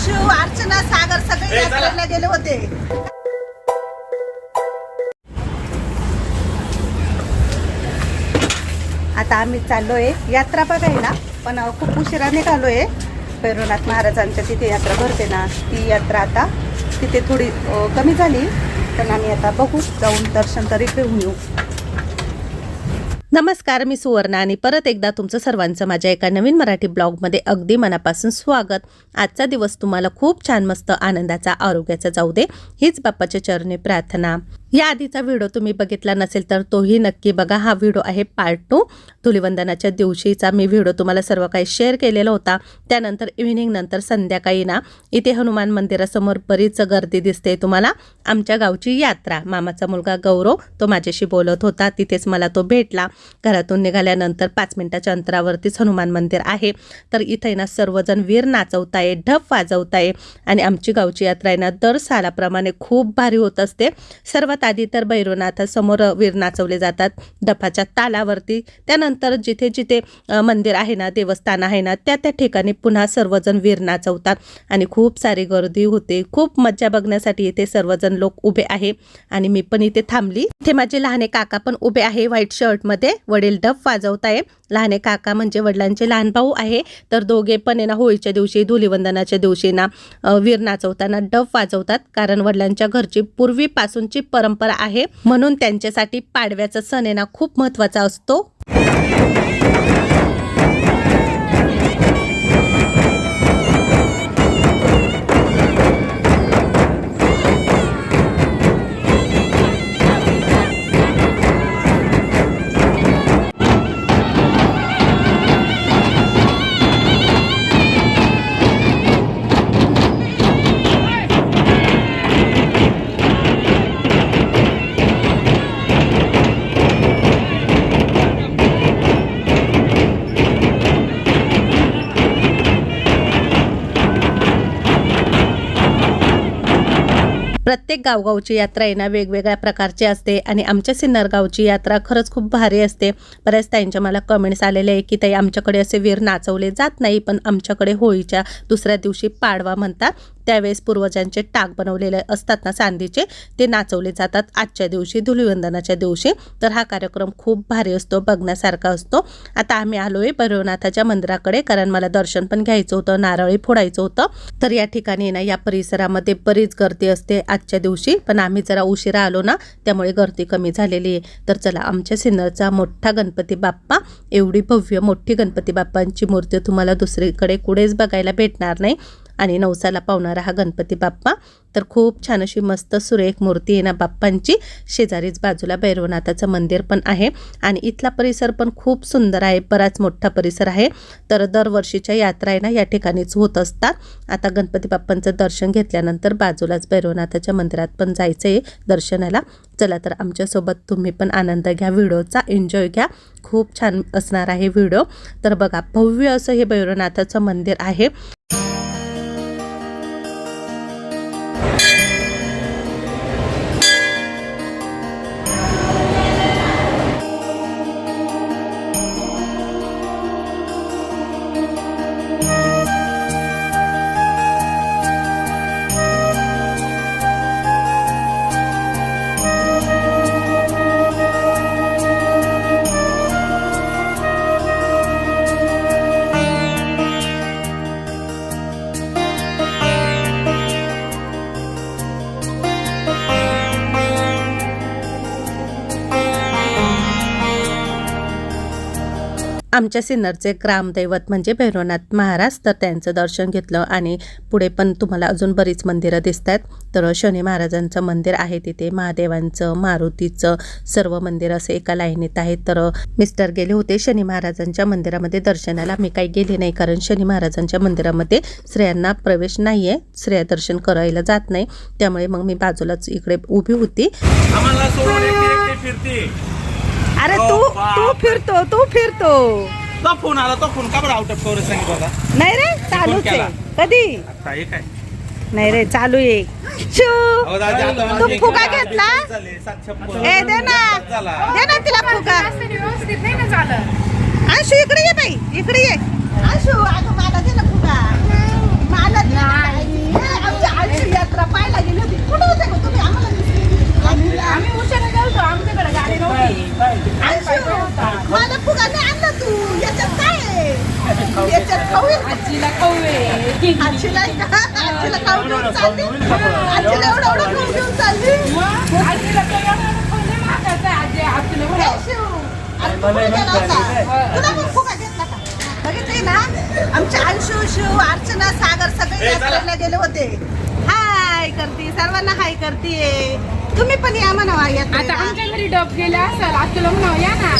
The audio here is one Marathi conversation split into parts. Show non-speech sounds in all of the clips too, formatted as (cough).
अंशू अर्चना सागर सगळे. यात्रेला गेले होते. आता आम्ही चाललोय यात्रा बघायला पण खूप उशिरा निघालोय. भैरवनाथ महाराजांच्या तिथे यात्रा भरते ना ती यात्रा आता तिथे थोडी कमी झाली. पण आम्ही आता बघू जाऊन दर्शन तरी घेऊन येऊ. नमस्कार मी सुवर्णा आणि परत एकदा तुमचं सर्वांचं माझ्या एका नवीन मराठी ब्लॉगमध्ये अगदी मनापासून स्वागत. आजचा दिवस तुम्हाला खूप छान मस्त आनंदाचा आरोग्याचा जाऊ दे हीच बाप्पाच्या चरणी प्रार्थना. या आधीचा व्हिडिओ तुम्ही बघितला नसेल तर तोही नक्की बघा. हा व्हिडिओ आहे पार्ट टू धुलिवंदनाच्या दिवशीचा मी व्हिडिओ तुम्हाला सर्व काही शेअर केलेला होता. त्यानंतर इव्हिनिंग नंतर संध्याकाळी ना इथे हनुमान मंदिरासमोर बरीच गर्दी दिसते तुम्हाला. आमच्या गावची यात्रा. मामाचा मुलगा गौरव तो माझ्याशी बोलत होता. तिथेच मला तो भेटला. घरातून निघाल्यानंतर पाच मिनिटाच्या अंतरावरतीच हनुमान मंदिर आहे. तर इथे ना सर्वजण वीर नाचवताय ढप वाजवताय आणि आमची गावची यात्रा आहे ना दर सालाप्रमाणे खूप भारी होत असते. सर्वात आधी तर भैरवनाथासमोर वीर नाचवले जातात. डफाच्या तालावरती. त्यानंतर जिथे जिथे मंदिर आहे ना देवस्थान आहे ना त्या त्या ठिकाणी पुन्हा सर्वजण वीर नाचवतात. आणि खूप सारी गर्दी होते. खूप मज्जा बघण्यासाठी इथे सर्वजण लोक उभे आहे. आणि मी पण इथे थांबली. इथे माझे लहाने काका पण उभे आहे व्हाईट शर्टमध्ये. वडील डफ वाजवताय. लहाने काका म्हणजे वडिलांचे लहान भाऊ आहे तर दोघे पण आहे ना होळीच्या दिवशी धुलीवंदनाच्या दिवशी ना वीर नाचवताना डफ वाजवतात कारण वडिलांच्या घरची पूर्वीपासूनची परंपरा आहे. म्हणून त्यांच्यासाठी पाडव्याचा सण आहे ना खूप महत्त्वाचा असतो. para प्रत्येक गावगावची यात्रा आहे ना वेगवेगळ्या प्रकारची असते. आणि आमच्या सिन्नर गावची यात्रा खरंच खूप भारी असते. बऱ्याच ताईंच्या मला कमेंट्स आलेले आहे की ताई आमच्याकडे असे वीर नाचवले जात नाही पण आमच्याकडे होळीच्या दुसऱ्या दिवशी पाडवा म्हणतात. त्यावेळेस पूर्वजांचे टाक बनवलेले असतात ना चांदीचे ते नाचवले जातात आजच्या दिवशी धुलिवंदनाच्या दिवशी. तर हा कार्यक्रम खूप भारी असतो बघण्यासारखा असतो. आता आम्ही आलो आहे भैरवनाथाच्या मंदिराकडे कारण मला दर्शन पण घ्यायचं होतं नारळी फोडायचं होतं. तर या ठिकाणी ना या परिसरामध्ये बरीच गर्दी असते. आजच्या दिवशी पण आम्ही जरा उशिरा आलो ना त्यामुळे गर्दी कमी झालेली आहे. तर चला आमच्या सिन्नरचा मोठा गणपती बाप्पा एवढी भव्य मोठी गणपती बाप्पांची मूर्ती तुम्हाला दुसरीकडे कुठेच बघायला भेटणार नाही. आणि नवसाला पावणारा हा गणपती बाप्पा. तर खूप छान अशी मस्त सुरेख मूर्ती आहे ना बाप्पांची. शेजारीच बाजूला भैरवनाथाचं मंदिर पण आहे. आणि इथला परिसर पण खूप सुंदर आहे. बराच मोठा परिसर आहे. तर दरवर्षीच्या यात्रा आहे ना या ठिकाणीच होत असतात. आता गणपती बाप्पांचं दर्शन घेतल्यानंतर बाजूलाच भैरवनाथाच्या मंदिरात पण जायचं आहे दर्शनाला. चला तर आमच्यासोबत तुम्ही पण आनंद घ्या व्हिडिओचा एन्जॉय घ्या. खूप छान असणार आहे व्हिडिओ. तर बघा भव्य असं हे भैरवनाथाचं मंदिर आहे. आमच्या सिन्नरचे ग्रामदैवत म्हणजे भैरवनाथ महाराज तर त्यांचं दर्शन घेतलं आणि पुढे पण तुम्हाला अजून बरीच मंदिरं दिसत आहेत तर शनी महाराजांचं मंदिर आहे तिथे महादेवांचं मारुतीचं सर्व मंदिर असे एका लाईनीत आहेत. तर मिस्टर गेले होते शनी महाराजांच्या मंदिरामध्ये दर्शनाला. मी काही गेले नाही कारण शनी महाराजांच्या मंदिरामध्ये स्त्रियांना प्रवेश नाही आहे स्त्रिया दर्शन करायला जात नाही. त्यामुळे मग मी बाजूलाच इकडे उभी होती. अरे तू तू फिरतो तू फिरतो. तो फोन आला तो फोन का बरं आउट ऑफ कवर सांगितलं होता? नाही रे चालू आहे. कधी? आता नाही रे चालू आहे. तू फुका घेतला? ए दे ना. दे ना तिला फुका आशू इकडे ये बाई. इकडे ये. आशू अगं मला दे ना मला दे ना. आमची आशू यात्रा पाहायला गेली होती. कुठं होते तुम्ही? आम्हाला आमच्याकडे गाडी नव्हती आणलं तू. याच्यात काय याच्यात खाऊ आजीला खाऊ आजीला (laughs) खाऊ घेऊन चालली. आजीला एवढं एवढं खाऊ घेऊन चालली. आजीला आजी आजीला ना? आमचे अंशू शिव अर्चना सागर सगळे गेले होते. हाय करते. सर्वांना हाय करते तुम्ही पण या म्हणावा आता आमच्या घरी डब गेले असेल आजीला म्हणावं या ना.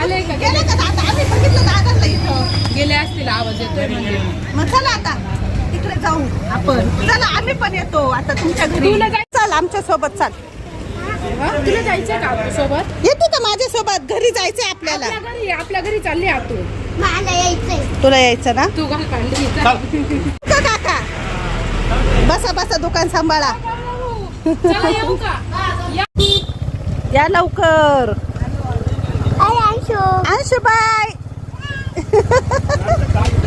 आले का गेले का दादा? आम्ही बघितलं दादाला इथं. गेले असतील आवाज येतोय म्हणजे. मग चला आता तिकडे जाऊ आपण. चला आम्ही पण येतो आता तुमच्या घरी. तुला जाय- चल आमच्यासोबत चाल. हं? तुला जायचंय का आपल्यासोबत? येते का माझ्या सोबत घरी जायचंय आपल्याला. आपल्या घरी आपल्या घरी चालली आ तू. तुला यायचं ना? तू घाल काढली का काका. बसा बसा दुकान सांभाळा. या. या लवकर अंशू बाय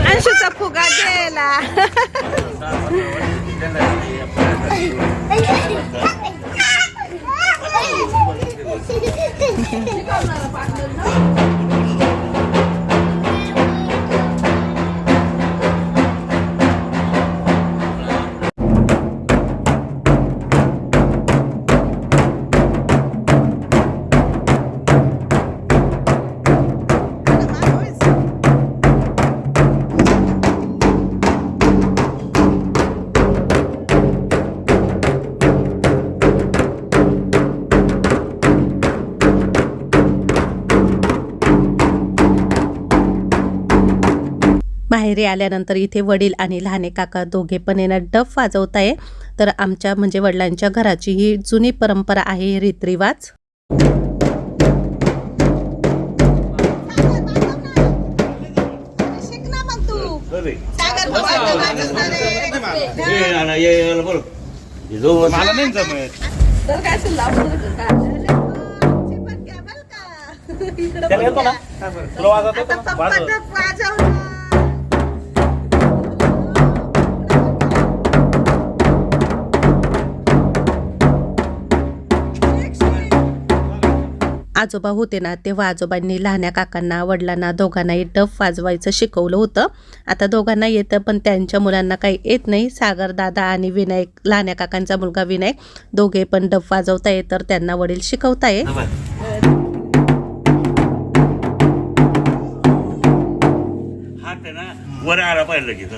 अंशूचा फुगा गेला माहेरी आल्यानंतर इथे वडील आणि लहाने काका दोघे पण येणार डफ वाजवत आहे. तर आमच्या म्हणजे वडिलांच्या घराची ही जुनी परंपरा आहे रीतरिवाज. शिक आजोबा होते ना तेव्हा आजोबांनी लहान्या काकांना वडिलांना दोघांनाही डफ वाजवायचं शिकवलं होतं. आता दोघांना येतं पण त्यांच्या मुलांना काही येत नाही. सागर दादा आणि विनायक लहान्या काकांचा मुलगा विनायक दोघे पण डफ वाजवताय तर त्यांना वडील शिकवताय हात आहे ना वर आला पाहिजे लगेच.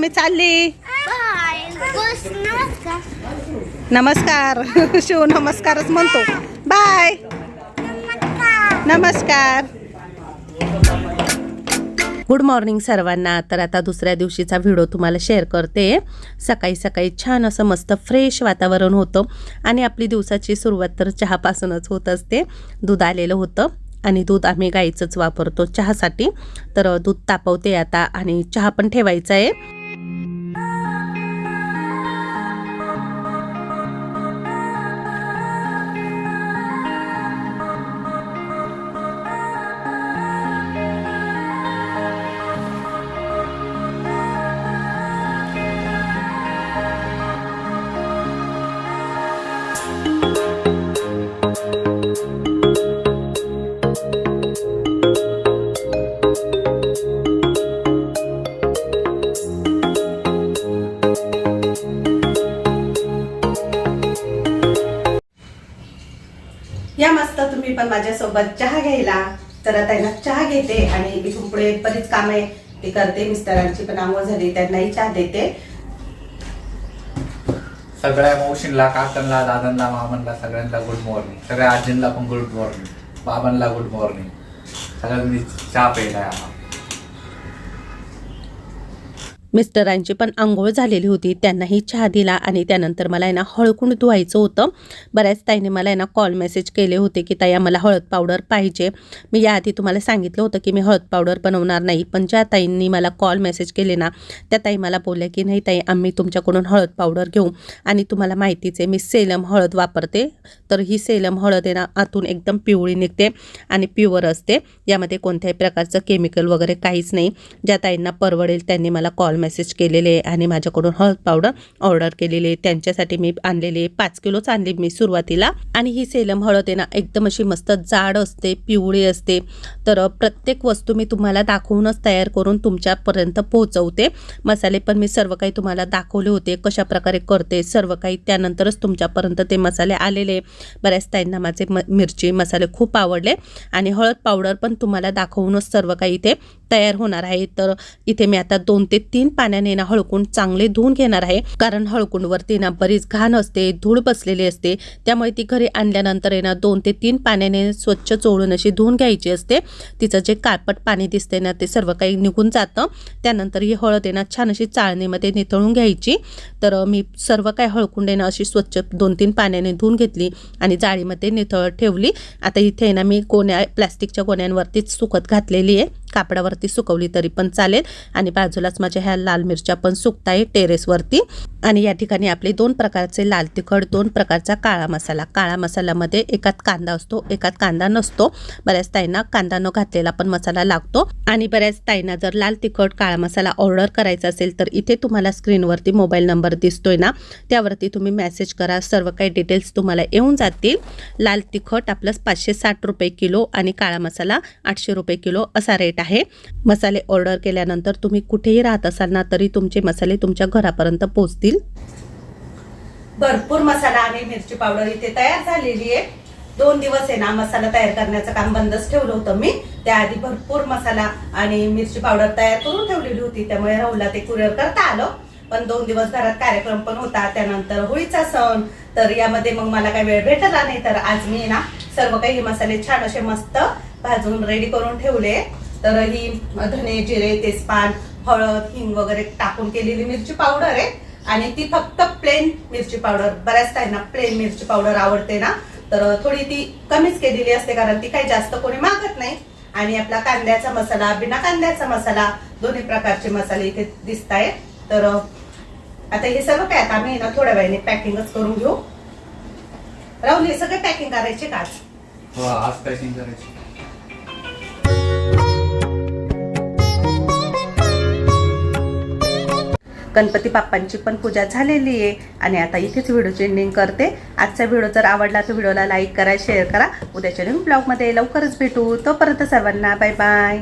मी चालली. नमस्कार. (laughs) शिव नमस्कारच म्हणतो. बाय नमस्कार. गुड मॉर्निंग सर्वांना. तर आता दुसऱ्या दिवशीचा व्हिडिओ तुम्हाला शेअर करते. सकाळी सकाळी छान असं मस्त फ्रेश वातावरण होतं. आणि आपली दिवसाची सुरुवात तर चहापासूनच होत असते. दूध आलेलं होतं. आणि दूध आम्ही गाईचंच वापरतो चहासाठी. तर दूध तापवते आता आणि चहा पण ठेवायचा आहे. पण माझ्यासोबत चहा घ्यायला तर आता यांना चहा घेते आणि इथून पुढे बरीच कामे ती करते. मिस्टरांची पण आंघोळ झाली त्यांनाही चहा देते. सगळ्या मौशींला काकांना दादांना मामांना सगळ्यांना गुड मॉर्निंग सगळ्या आजींना पण गुड मॉर्निंग बाबांना गुड मॉर्निंग सगळ्यांनी चहा प्यायला मिस्टरांची पण आंघोळ झालेली होती. त्यांनाही चहा दिला आणि त्यानंतर मला यांना ना हळकुंड धुवायचं होतं. बऱ्याच ताईने मला यांना ना कॉल मेसेज केले होते की ताई आम्हाला हळद पावडर पाहिजे. मी याआधी तुम्हाला सांगितलं होतं की मी हळद पावडर बनवणार नाही. पण ज्या ताईंनी मला कॉल मेसेज केले ना त्या ताई मला बोलल्या की नाही ताई आम्ही तुमच्याकडून हळद पावडर घेऊ आणि तुम्हाला माहितीच आहे मी सेलम हळद वापरते. तर ही सेलम हळद आहे ना आतून एकदम पिवळी निघते आणि प्युअर असते. यामध्ये कोणत्याही प्रकारचं केमिकल वगैरे काहीच नाही. ज्या ताईंना परवडेल त्यांनी मला कॉल मेसेज केलेले आहे आणि माझ्याकडून हळद पावडर ऑर्डर केलेले. त्यांच्यासाठी मी आणलेले पाच किलोच आणले मी सुरुवातीला. आणि ही सेलम हळद आहे ना एकदम अशी मस्त जाड असते पिवळी असते. तर प्रत्येक वस्तू मी तुम्हाला दाखवूनच तयार करून तुमच्यापर्यंत पोहोचवते. मसाले पण मी सर्व काही तुम्हाला दाखवले होते कशा प्रकारे करते सर्व काही त्यानंतरच तुमच्यापर्यंत ते मसाले आलेले. बऱ्याच ताईंना माझे म मिरची मसाले खूप आवडले. आणि हळद पावडर पण तुम्हाला दाखवूनच सर्व काही इथे तयार होणार आहे. तर इथे मी आता दोन ते तीन पाण्याने ना हळकुंड चांगले धुवून घेणार आहे. कारण हळकुंडवरती ना बरीच घाण असते धूळ बसलेली असते. त्यामुळे ती घरी आणल्यानंतर आहे ना दोन ते तीन पाण्याने स्वच्छ चोळून अशी धुवून घ्यायची असते. तिचं जे काळपट पाणी दिसते ना ते सर्व काही निघून जातं. त्यानंतर ही हळद आहे ना छान अशी चाळणीमध्ये निथळून घ्यायची. तर मी सर्व काही हळकुंड ना अशी स्वच्छ दोन तीन पाण्याने धुवून घेतली आणि जाळीमध्ये निथळ ठेवली. आता इथे आहे ना मी गोण्या प्लॅस्टिकच्या गोण्यांवरतीच सुकत घातलेली आहे. कापडावरती सुकवली तरी पण चालेल. आणि बाजूलाच माझ्या ह्या लाल मिरच्या पण सुकताय टेरेसवरती आणि या ठिकाणी आपले दोन प्रकारचे लाल तिखट दोन प्रकारचा काळा मसाला. काळा मसाल्यामध्ये एकात कांदा असतो एकात कांदा नसतो. बऱ्याच ताईंना कांदा न घातलेला पण मसाला लागतो. आणि बऱ्याच ताईंना जर लाल तिखट काळा मसाला ऑर्डर करायचा असेल तर इथे तुम्हाला स्क्रीनवरती मोबाईल नंबर दिसतोय ना? त्यावरती तुम्ही मेसेज करा. सर्व काही डिटेल्स तुम्हाला येऊन जातील. लाल तिखट आपलं पाचशे साठ रुपये किलो आणि काळा मसाला आठशे रुपये किलो असा रेट आहे. मसाले ऑर्डर केल्यानंतर तुम्ही कुठेही राहत असाल ना तरी तुमचे मसाले तुमच्या घरापर्यंत पोहोचतील. भरपूर मसाला आणि मिरची पावडर इथे तयार झालेली आहे. दोन दिवस आहे ना मसाला तयार करण्याचं काम बंदच ठेवलं होतं मी. त्याआधी भरपूर मसाला आणि मिरची पावडर तयार करून ठेवलेली होती त्यामुळे राहुलला ते कुरिअर करता आलं. पण दोन दिवस घरात कार्यक्रम पण होता त्यानंतर होळीचा सण. तर यामध्ये मग मला काही वेळ भेटला नाही तर आज मी ना सर्व काही हे मसाले छान असे मस्त भाजून रेडी करून ठेवले. तर ही धने जिरे तेजपान हळद हिंग वगैरे टाकून केलेली मिरची पावडर आहे. आणि ती फक्त प्लेन मिरची पावडर बऱ्याच ताईंना प्लेन मिरची पावडर आवडते ना. तर थोडी ती कमीच केलेली असते कारण ती काही जास्त कोणी मागत नाही. आणि आपला कांद्याचा मसाला बिना कांद्याचा मसाला दोन्ही प्रकारचे मसाले इथे दिसत आहेत. तर आता हे सर्व काय आता आम्ही ना थोड्या वेळाने पॅकिंगच करून घेऊ. राहुल हे सगळे पॅकिंग करायचे का आज? हो, आज पॅकिंग करायची. गणपती बाप्पांची पण पूजा झालेली आहे. आणि आता इथेच व्हिडिओची एंडिंग करते. आजचा व्हिडिओ जर आवडला तर व्हिडिओला लाईक करा शेअर करा. उद्याच्या नवीन ब्लॉगमध्ये लवकरच भेटू. तोपर्यंत सर्वांना बाय बाय